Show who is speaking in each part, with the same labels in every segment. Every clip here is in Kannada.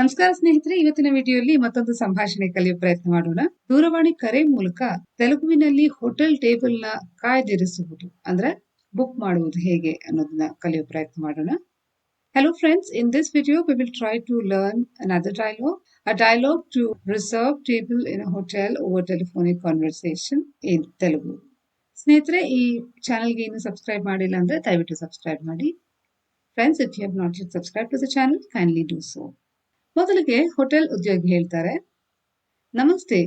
Speaker 1: ನಮಸ್ಕಾರ ಸ್ನೇಹಿತರೆ ಇವತ್ತಿನ ವಿಡಿಯೋಲಿ ಮತ್ತೊಂದು ಸಂಭಾಷಣೆ ಕಲಿಯುವ ಪ್ರಯತ್ನ ಮಾಡೋಣ. ದೂರವಾಣಿ ಕರೆ ಮೂಲಕ ತೆಲುಗುವಿನಲ್ಲಿ ಹೋಟೆಲ್ ಟೇಬಲ್ನ ಕಾಯ್ದಿರಿಸುವುದು ಅಂದ್ರೆ ಬುಕ್ ಮಾಡುವುದು ಹೇಗೆ ಅನ್ನೋದನ್ನ ಕಲಿಯುವ ಪ್ರಯತ್ನ ಮಾಡೋಣ. Hello friends in this video we will try to learn another dialogue, a dialogue to reserve table in a hotel over telephonic conversation in Telugu. ಸ್ನೇಹಿತರೆ ಈ ಚಾನಲ್ಗೆ ಇನ್ನು ಸಬ್ಸ್ಕ್ರೈಬ್ ಮಾಡಿಲ್ಲ ಅಂದ್ರೆ ದಯವಿಟ್ಟು ಸಬ್ಸ್ಕ್ರೈಬ್ ಮಾಡಿ. Friends if you have not yet subscribe to the channel kindly do so ಮೊದಲಿಗೆ ಹೋಟೆಲ್ ಉದ್ಯೋಗಿ ಹೇಳ್ತಾರೆ, ನಮಸ್ತೆ,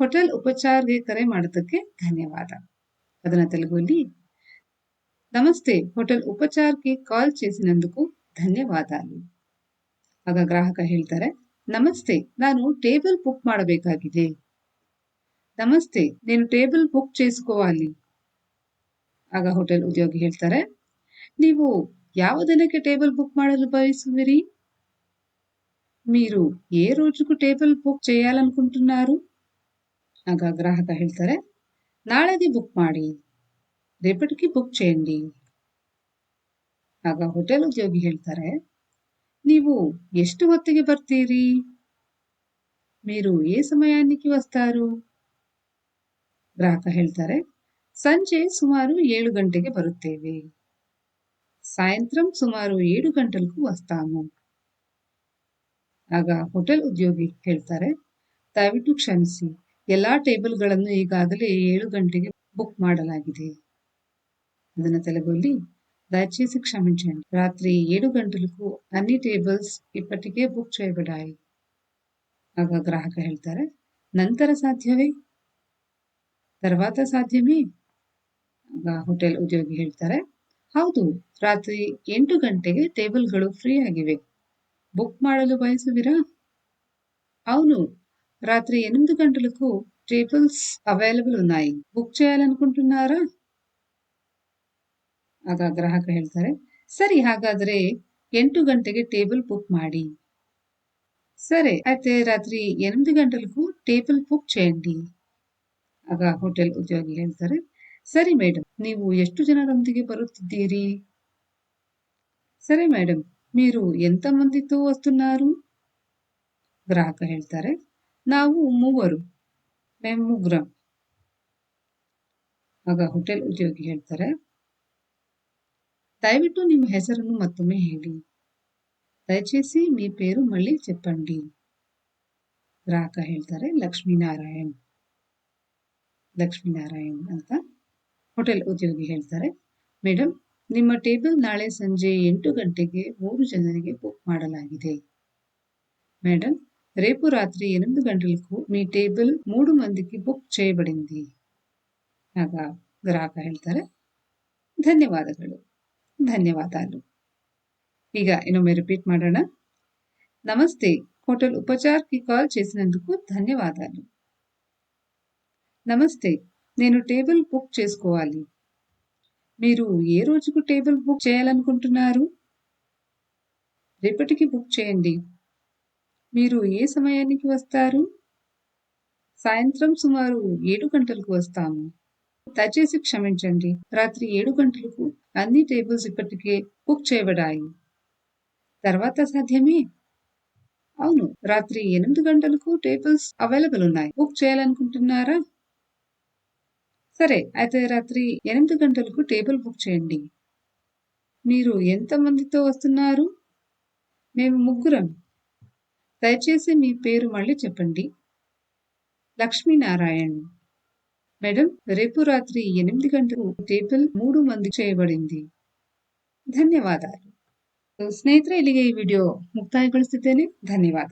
Speaker 1: ಹೋಟೆಲ್ ಉಪಚಾರ್ಗೆ ಕರೆ ಮಾಡೋದಕ್ಕೆ ಧನ್ಯವಾದ. అదన ನಮಸ್ತೆ, ಹೋಟೆಲ್ ಉಪಚಾರ್ಗೆ ಕಾಲ್ ಚೇಸಿನಂದಕ್ಕೂ ಧನ್ಯವಾದ ಅಲ್ಲಿ. ಆಗ ಗ್ರಾಹಕ ಹೇಳ್ತಾರೆ, ನಮಸ್ತೆ, ನಾನು ಟೇಬಲ್ ಬುಕ್ ಮಾಡಬೇಕಾಗಿದೆ. ನಮಸ್ತೆ నేను టేబుల్ బుక్ చేసుకోవాలి ಆಗ ಹೋಟೆಲ್ ಉದ್ಯೋಗಿ ಹೇಳ್ತಾರೆ, ನೀವು ಯಾವ ದಿನಕ್ಕೆ ಟೇಬಲ್ ಬುಕ್ ಮಾಡಲು ಬಯಸುವಿರಿ? మీరు ఏ రోజుకు టేబుల్ బుక్ చేయాలనుకుంటున్నారు ಆಗ ಗ್ರಾಹಕ ಹೇಳ್ತಾರೆ ನಾಳೆಗೆ ಬುಕ್ ಮಾಡಿ రేపటికి ಬುಕ್ చేయండి ಆಗ ಹೋಟೆಲ್ ಉದ್ಯೋಗಿ ಹೇಳ್ತಾರೆ ನೀವು ಎಷ್ಟು ಹೊತ್ತಿಗೆ ಬರ್ತೀರಿ మీరు ఏ సమయానికి వస్తారు ಗ್ರಾಹಕ ಹೇಳ್ತಾರೆ ಸಂಜೆ ಸುಮಾರು ಏಳು ಗಂಟೆಗೆ ಬರುತ್ತೇವೆ సాయంత్రం సుమారు ఏడు గంటలకు వస్తాము ಆಗ ಹೋಟೆಲ್ ಉದ್ಯೋಗಿ ಹೇಳ್ತಾರೆ, ದಯವಿಟ್ಟು ಕ್ಷಮಿಸಿ. ಎಲ್ಲ ಟೇಬಲ್ಗಳನ್ನು ಈಗಾಗಲೇ ಏಳು ಗಂಟೆಗೆ ಬುಕ್ ಮಾಡಲಾಗಿದೆ. ಅದನ್ನ ತಲೆಗೊಳ್ಳಿ ದಯಚೇಸಿ ಕ್ಷಮಿಸಿ. ರಾತ್ರಿ ಏಳು ಗಂಟೆಗೂ ಅನ್ನಿ ಟೇಬಲ್ಸ್ ಇಪ್ಪಟ್ಟಿಗೆ ಬುಕ್ చేయబడాయి. ಆಗ ಗ್ರಾಹಕ ಹೇಳ್ತಾರೆ, ನಂತರ ಸಾಧ್ಯವೇ? ತರ್ವಾತ ಸಾಧ್ಯವೇ? ಆಗ ಹೋಟೆಲ್ ಉದ್ಯೋಗಿ ಹೇಳ್ತಾರೆ, ಹೌದು. ರಾತ್ರಿ ಎಂಟು ಗಂಟೆಗೆ ಟೇಬಲ್ಗಳು ಫ್ರೀ ಆಗಿವೆ బుక్ ಮಾಡಲು బయసువిరా అవును రాత్రి ఎనిమిది గంటలకు టేబుల్స్ అవైలబుల్ ఉన్నాయి బుక్ చేయాలనుకుంటున్నారా ಆಗ ಗ್ರಾಹಕ ಹೇಳ್ತಾರೆ ಸರಿ ಹಾಗಾದ್ರೆ ಎಂಟು ಗಂಟೆಗೆ ಟೇಬಲ್ ಬುಕ್ ಮಾಡಿ సరే అయితే రాత్రి ఎనిమిది గంటలకు టేబుల్ బుక్ చేయండి ಆಗ ಹೋಟೆಲ್ ಉದ್ಯೋಗಿ ಹೇಳ್ತಾರೆ ಸರಿ ಮೇಡಮ್ ನೀವು ಎಷ್ಟು ಜನರೊಂದಿಗೆ ಬರುತ್ತಿದ್ದೀರಿ ಸರಿ ಮೇಡಮ್ మీరు ఎంతమందితో వస్తున్నారు? ಗ್ರಾಹಕ ಹೇಳ್ತಾರೆ. ನಾವು ಮೂವರು. మేము ಆಗ ಹೋಟೆಲ್ ಉದ್ಯೋಗಿ ಹೇಳ್ತಾರೆ. ದಯವಿಟ್ಟು ನಿಮ್ಮ ಹೆಸರನ್ನು ಮತ್ತೊಮ್ಮೆ ಹೇಳಿ. దయచేసి మీ పేరు మళ్ళీ చెప్పండి. ಗ್ರಾಹಕ ಹೇಳ್ತಾರೆ. ಲಕ್ಷ್ಮೀನಾರಾಯಣ್. ಲಕ್ಷ್ಮೀನಾರಾಯಣ್ ಅಂತ ಹೋಟೆಲ್ ಉದ್ಯೋಗಿ ಹೇಳ್ತಾರೆ. ಮೇಡಮ್ ನಿಮ್ಮ ಟೇಬಲ್ ನಾಳೆ ಸಂಜೆ ಎಂಟು ಗಂಟೆಗೆ ಮೂರು ಜನರಿಗೆ ಬುಕ್ ಮಾಡಲಾಗಿದೆ. ಮೇಡಮ್ ರೇಪು ರಾತ್ರಿ ಎನ್ನೊಂದು ಗಂಟೆಗೂ ಮೀ ಟೇಬಲ್ ಮೂರು ಮಂದಿಗೆ ಬುಕ್ ಚೇಯಬಡಿಂದಿ ಆಗ ಗ್ರಾಹಕ ಹೇಳ್ತಾರೆ, ಧನ್ಯವಾದಗಳು ಧನ್ಯವಾದ ಈಗ ಇನ್ನೊಮ್ಮೆ ರಿಪೀಟ್ ಮಾಡೋಣ. ನಮಸ್ತೆ, ಹೋಟೆಲ್ ಉಪಚಾರಕ್ಕೆ ಕಾಲ್ చేసినందుకు ಧನ್ಯವಾದಾಲು. ನಮಸ್ತೆ, ನೀನು ಟೇಬಲ್ ಬುಕ್ ಚೇಸ್ಕೋವಾಲಿ మీరు ఏ రోజుకు టేబుల్ బుక్ చేయాలనుకుంటున్నారు? రేపటికి బుక్ చేయండి. మీరు ఏ సమయానికి వస్తారు? సాయంత్రం సుమారు ఏడు గంటలకు వస్తాము. దయచేసి క్షమించండి. రాత్రి ఏడు గంటలకు అన్ని టేబుల్స్ ఇప్పటికే బుక్ చేయబడాయి. తర్వాత సాధ్యమే? అవును. రాత్రి ఎనిమిది గంటలకు టేబుల్స్ అవైలబుల్ ఉన్నాయి. బుక్ చేయాలనుకుంటున్నారా? సరే అయితే రాత్రి ఎనిమిది గంటలకు టేబుల్ బుక్ చేయండి. మీరు ఎంతమందితో వస్తున్నారు? మేము ముగ్గురం. దయచేసి మీ పేరు మళ్ళీ చెప్పండి. లక్ష్మీనారాయణ్. మేడం రేపు రాత్రి ఎనిమిది గంటలకు టేబుల్ మూడు మంది చేయబడింది. ధన్యవాదాలు. ಸ್ನೇಹಿತರೆ ఈ వీడియో ವಿಡಿಯೋ ಮುಕ್ತಾಯಗೊಳಿಸಿದ್ದೇನೆ ధన్యవాదాలు.